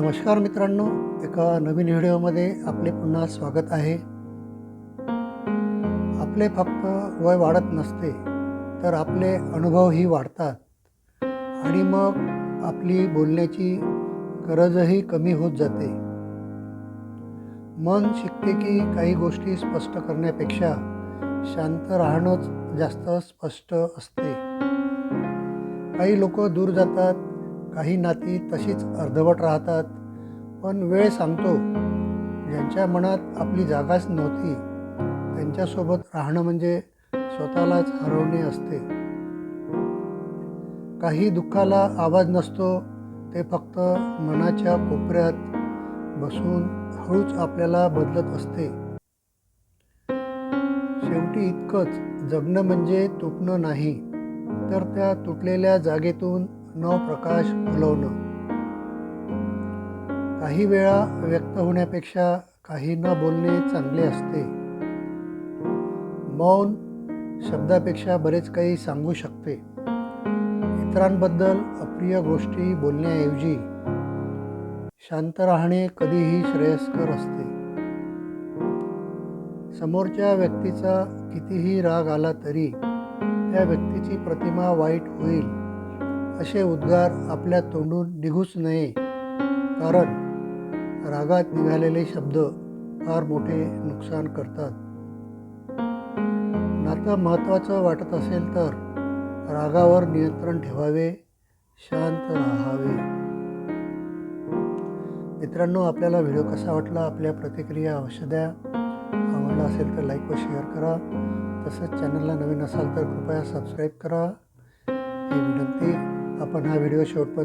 नमस्कार मित्रांनो एका नवीन व्हिडिओमध्ये आपले पुन्हा स्वागत आहे. आपले फक्त वय वाढत नसते तर आपले अनुभवही वाढतात. आणि मग आपली बोलण्याची गरजही कमी होत जाते. मन शिकते की काही गोष्टी स्पष्ट करण्यापेक्षा शांत राहणंच जास्त स्पष्ट असते. काही लोक दूर जातात काही नाती तशीच अर्धवट राहतात. पण वेळ सांगतो ज्यांच्या मनात आपली जागाच नव्हती त्यांच्यासोबत राहणं म्हणजे स्वतःलाच हरवणे असते. काही दुःखाला आवाज नसतो ते फक्त मनाच्या कोपऱ्यात बसून हळूच आपल्याला बदलत असते. शेवटी इतकंच जगणं म्हणजे तुटणं नाही तर त्या तुटलेल्या जागेतून न प्रकाश फुलवणं काही वेळा व्यक्त होण्यापेक्षा काही न बोलणे चांगले असते. मौन शब्दापेक्षा बरेच काही सांगू शकते. इतरांबद्दल अप्रिय गोष्टी बोलण्याऐवजी शांत राहणे कधीही श्रेयस्कर असते. समोरच्या व्यक्तीचा कितीही राग आला तरी त्या व्यक्तीची प्रतिमा वाईट होईल. असे उद्गार आपल्या तोंडून निघूच नये. कारण रागात निघालेले शब्द फार मोठे नुकसान करतात. नातं महत्त्वाचं वाटत असेल तर रागावर नियंत्रण ठेवावे शांत राहावे. मित्रांनो आपल्याला व्हिडिओ कसा वाटला? आपल्या प्रतिक्रिया अवश्य द्या. आवडला असेल तर लाईक व शेअर करा. तसंच चॅनलला नवीन असाल तर कृपया सबस्क्राईब करा. ही विनंती. आपण हा व्हिडिओ शेवटपर्यंत